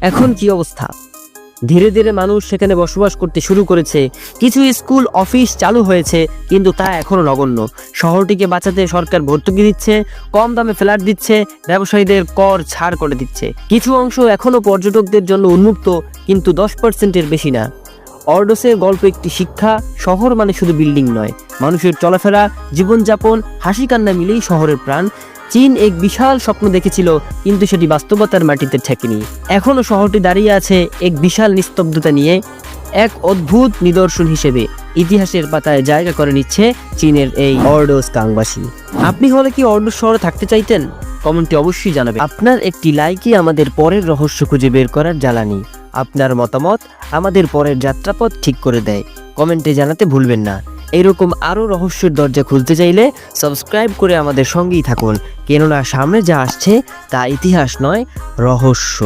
এখন কি অবস্থা? ধীরে ধীরে মানুষ সেখানে বসবাস করতে শুরু করেছে। কিছু স্কুল, অফিস চালু হয়েছে, কিন্তু তা এখনও নগণ্য। শহরটিকে বাঁচাতে সরকার ভর্তুকি দিচ্ছে, কম দামে ফ্ল্যাট দিচ্ছে, ব্যবসায়ীদের কর ছাড় করে দিচ্ছে। কিছু অংশ এখনও পর্যটকদের জন্য উন্মুক্ত, কিন্তু দশ পার্সেন্টের বেশি না। অর্ডোসের গল্প একটি শিক্ষা, শহর মানে শুধু বিল্ডিং নয়। মানুষের চলাফেরা, জীবনযাপন হাসি কান্না মিলেই শহরের প্রাণ। চীন এক বিশাল স্বপ্ন দেখেছিল, কিন্তু সেটি বাস্তবতার মাটিতে ঠেকেনি। এখনও শহরটি দাঁড়িয়ে আছে এক বিশাল নিস্তব্ধতা নিয়ে, এক অদ্ভুত নিদর্শন হিসেবে। ইতিহাসের পাতায় জায়গা করে নিচ্ছে চীনের এই অর্ডোস কাংবাসী আপনি হলে কি অর্ডোস শহরে থাকতে চাইতেন? কমেন্টে অবশ্যই জানাবেন। আপনার একটি লাইকই আমাদের পরের রহস্য খুঁজে বের করার জ্বালানি। আপনার মতামত আমাদের পরের যাত্রাপথ ঠিক করে দেয়। কমেন্টে জানাতে ভুলবেন না। এরকম আরও রহস্যের দরজা খুলতে চাইলে সাবস্ক্রাইব করে আমাদের সঙ্গেই থাকুন। কেননা সামনে যা আসছে তা ইতিহাস নয়, রহস্য।